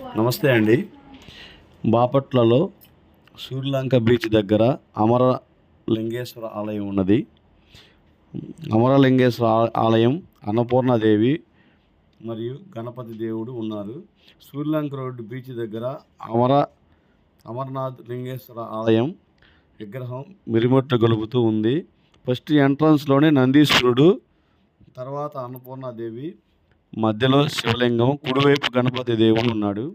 నమస్తే అండి. బాపట్లలో సూర్యలంక బీచ్ దగ్గర అమర లింగేశ్వర ఆలయం ఉన్నది. అమరలింగేశ్వర ఆ- ఆలయం అన్నపూర్ణాదేవి మరియు గణపతి దేవుడు ఉన్నారు. సూర్యలంక రోడ్డు బీచ్ దగ్గర అమర అమర్నాథ్ లింగేశ్వర ఆలయం విగ్రహం మిరిమొట్టు గొలుపుతూ ఉంది. ఫస్ట్ ఎంట్రన్స్లోనే నందీశ్వరుడు తర్వాత అన్నపూర్ణాదేవి మధ్యలో శివలింగం కుడివైపు గణపతి దేవుడు ఉన్నాడు.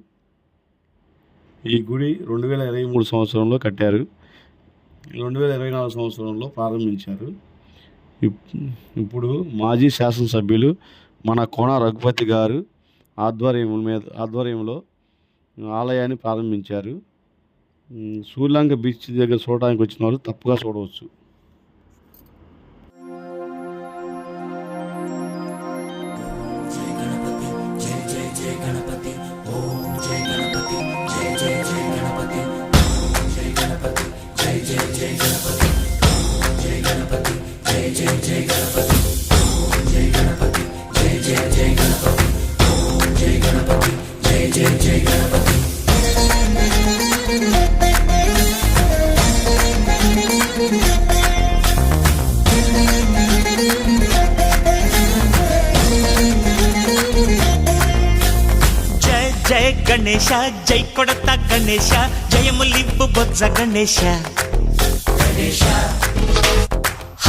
ఈ గుడి రెండు వేల ఇరవై మూడు సంవత్సరంలో కట్టారు. రెండు వేల ఇరవై నాలుగు సంవత్సరంలో ప్రారంభించారు. ఇప్పుడు మాజీ శాసనసభ్యులు మన కోన రఘుపతి గారు ఆధ్వర్యం మీద ఆధ్వర్యంలో ఆలయాన్ని ప్రారంభించారు. ఉమ్, సూర్యలంక బీచ్ దగ్గర చూడడానికి వచ్చిన వాళ్ళు తప్పుగా చూడవచ్చు. జయ జయ గణేಶ జై కొడత గణేశ జయములిబ్బు బొజ్జ గణేశ.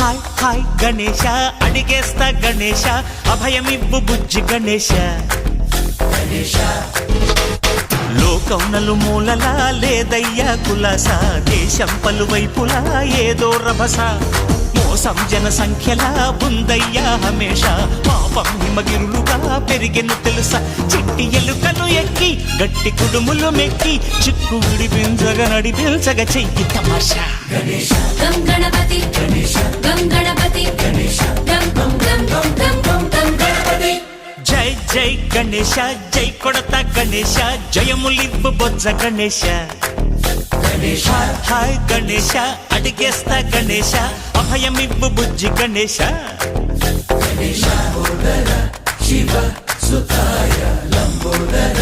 హాయ్ హాయ్ గణేశ. అడిగేస్తా గణేశ. అభయమివ్వు బుజ్జి గణేశ. లోకం నలుమూలలా లేదయ్యా కులాస. దేశం పలువైపులా ఏదో రభస. మోసం జన సంఖ్యలా ఉందయ్యా హమేష. పాపం హిమగిరులుగా పెరిగెను తెలుసా. చిట్టి ఎలుకలు ఎక్కి గట్టి కుడుములు మెక్కి చిక్కు విడిపించగ నడిపించగ చెయ్యి తమాషా. గం గణపతి గం గణపతి గం గం గం గం గం గం గం గణపతి జై జై గణేశ జై కొడత గణేశ జయములివ్వు బొజ్జ గణేశ. హాయ్ హాయ్ గణేశ అడిగేస్తా గణేశ అభయమివ్వు బుజ్జి గణేశ. గణ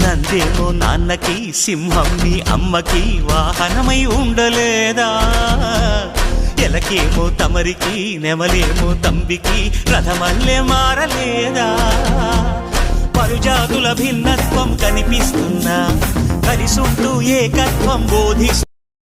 నందేమో నాన్నకి సింహం మీ అమ్మకి వాహనమై ఉండలేదా? ఎలకేమో తమరికి నెమలేమో తంబికి రథమల్లే మారలేదా? పరుజాతుల భిన్నత్వం కనిపిస్తున్నా కలిసుంటూ ఏకత్వం బోధిస్తూ